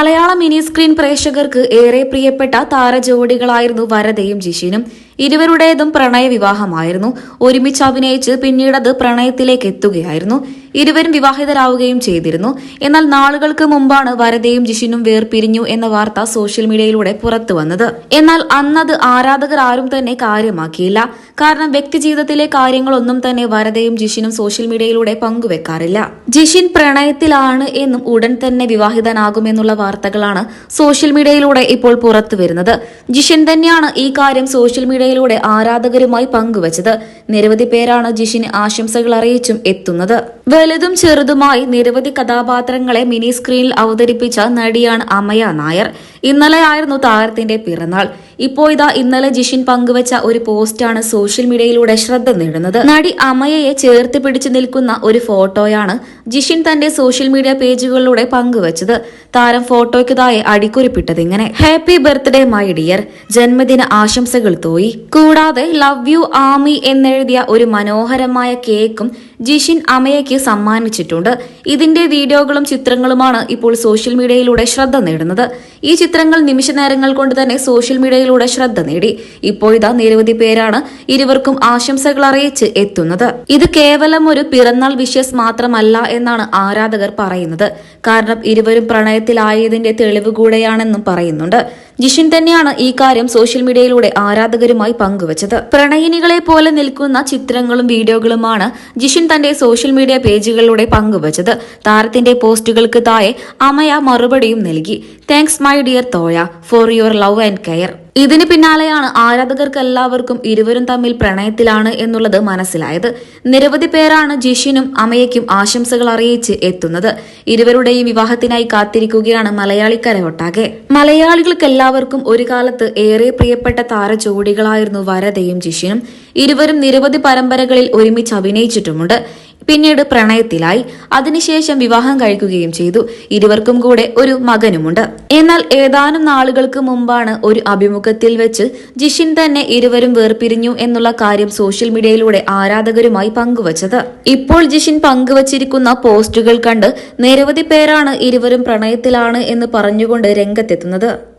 മലയാള mini screen പ്രേക്ഷകർക്ക് ഏറെ പ്രിയപ്പെട്ട താരജോഡികളായിരുന്നു വരദയും ജിഷിനും. ഇരുവരുടേതും പ്രണയ വിവാഹമായിരുന്നു ഒരുമിച്ച് അഭിനയിച്ച് പിന്നീടത് പ്രണയത്തിലേക്ക് എത്തുകയായിരുന്നു. ഇരുവരും വിവാഹിതരാവുകയും ചെയ്തിരുന്നു. എന്നാൽ നാളുകൾക്ക് മുമ്പാണ് വരദയും ജിഷിനും വേർപിരിഞ്ഞു എന്ന വാർത്ത സോഷ്യൽ മീഡിയയിലൂടെ പുറത്തു വന്നത്. എന്നാൽ അന്നത് ആരാധകർ ആരും തന്നെ കാര്യമാക്കിയില്ല. കാരണം വ്യക്തിജീവിതത്തിലെ കാര്യങ്ങളൊന്നും തന്നെ വരദയും ജിഷിനും സോഷ്യൽ മീഡിയയിലൂടെ പങ്കുവെക്കാറില്ല. ജിഷിൻ പ്രണയത്തിലാണ് എന്നും ഉടൻ തന്നെ വിവാഹിതനാകുമെന്നുള്ള വാർത്തകളാണ് സോഷ്യൽ മീഡിയയിലൂടെ ഇപ്പോൾ പുറത്തു വരുന്നത്. ജിഷിൻ തന്നെയാണ് ഈ കാര്യം സോഷ്യൽ മീഡിയയിലൂടെ ആരാധകരുമായി പങ്കുവച്ചത്. നിരവധി പേരാണ് ജിഷിന് ആശംസകൾ അറിയിച്ചും എത്തുന്നത്. വലുതും ചെറുതുമായി നിരവധി കഥാപാത്രങ്ങളെ മിനി സ്ക്രീനിൽ അവതരിപ്പിച്ച നടിയാണ് അമയ നായർ. ഇന്നലെയായിരുന്നു താരത്തിന്റെ പിറന്നാൾ. ഇപ്പോ ഇതാ ഇന്നലെ ജിഷിൻ പങ്കുവച്ച ഒരു പോസ്റ്റാണ് സോഷ്യൽ മീഡിയയിലൂടെ ശ്രദ്ധ നേടുന്നത്. നടി അമയയെ ചേർത്ത് പിടിച്ചു നിൽക്കുന്ന ഒരു ഫോട്ടോയാണ് ജിഷിൻ തന്റെ സോഷ്യൽ മീഡിയ പേജുകളിലൂടെ പങ്കുവച്ചത്. താരം ഫോട്ടോയ്ക്ക് താഴെ അടിക്കുറിപ്പിട്ടത് ഇങ്ങനെ. ഹാപ്പി ബർത്ത്ഡേ മൈ ഡിയർ ജന്മദിന ആശംസകൾ തോയി. കൂടാതെ ലവ് യു ആമി എന്നെഴുതിയ ഒരു മനോഹരമായ കേക്കും ജിഷിൻ അമയയ്ക്ക് സമ്മാനിച്ചിട്ടുണ്ട്. ഇതിന്റെ വീഡിയോകളും ചിത്രങ്ങളുമാണ് ഇപ്പോൾ സോഷ്യൽ മീഡിയയിലൂടെ ശ്രദ്ധ നേടുന്നത്. ഈ ചിത്രങ്ങൾ നിമിഷ നേരങ്ങൾ കൊണ്ട് തന്നെ സോഷ്യൽ മീഡിയയിലൂടെ ശ്രദ്ധ നേടി. ഇപ്പോഴിതാ നിരവധി പേരാണ് ഇരുവർക്കും ആശംസകൾ അറിയിച്ച് എത്തുന്നത്. ഇത് കേവലം ഒരു പിറന്നാൾ വിഷസ് മാത്രമല്ല എന്നാണ് ആരാധകർ പറയുന്നത്. കാരണം ഇരുവരും പ്രണയത്തിലായതിന്റെ തെളിവ് കൂടെയാണെന്നും പറയുന്നുണ്ട്. ജിഷിൻ തന്നെയാണ് ഈ കാര്യം സോഷ്യൽ മീഡിയയിലൂടെ ആരാധകരുമായി പങ്കുവച്ചത്. പ്രണയിനികളെ പോലെ നിൽക്കുന്ന ചിത്രങ്ങളും വീഡിയോകളുമാണ് ജിഷിൻ തന്റെ സോഷ്യൽ മീഡിയ പേജുകളിലൂടെ പങ്കുവച്ചത്. താരത്തിന്റെ പോസ്റ്റുകൾക്ക് താഴെ അമയ മറുപടിയും നൽകി. Thanks my dear Thoya for your love and care ഇതിന് പിന്നാലെയാണ് ആരാധകർക്കെല്ലാവർക്കും ഇരുവരും തമ്മിൽ പ്രണയത്തിലാണ് എന്നുള്ളത് മനസ്സിലായത്. നിരവധി പേരാണ് ജിഷിനും അമയയ്ക്കും ആശംസകൾ അറിയിച്ച് എത്തുന്നത്. ഇരുവരുടെയും വിവാഹത്തിനായി കാത്തിരിക്കുകയാണ് മലയാളിക്കര ഒട്ടാകെ മലയാളികൾക്ക് എല്ലാവർക്കും ഒരു കാലത്ത് ഏറെ പ്രിയപ്പെട്ട താരജോഡികളായിരുന്നു വരദയും ജിഷിനും. ഇരുവരും നിരവധി പരമ്പരകളിൽ ഒരുമിച്ച് അഭിനയിച്ചിട്ടുമുണ്ട്. പിന്നീട് പ്രണയത്തിലായി. അതിനുശേഷം വിവാഹം കഴിക്കുകയും ചെയ്തു. ഇരുവർക്കും കൂടെ ഒരു മകനുമുണ്ട്. എന്നാൽ ഏതാനും നാളുകൾക്ക് മുമ്പാണ് ഒരു അഭിമുഖത്തിൽ വെച്ച് ജിഷിൻ തന്നെ ഇരുവരും വേർപിരിഞ്ഞു എന്നുള്ള കാര്യം സോഷ്യൽ മീഡിയയിലൂടെ ആരാധകരുമായി പങ്കുവച്ചത്. ഇപ്പോൾ ജിഷിൻ പങ്കുവച്ചിരിക്കുന്ന പോസ്റ്റുകൾ കണ്ട് നിരവധി പേരാണ് ഇരുവരും പ്രണയത്തിലാണ് എന്ന് പറഞ്ഞുകൊണ്ട് രംഗത്തെത്തുന്നത്.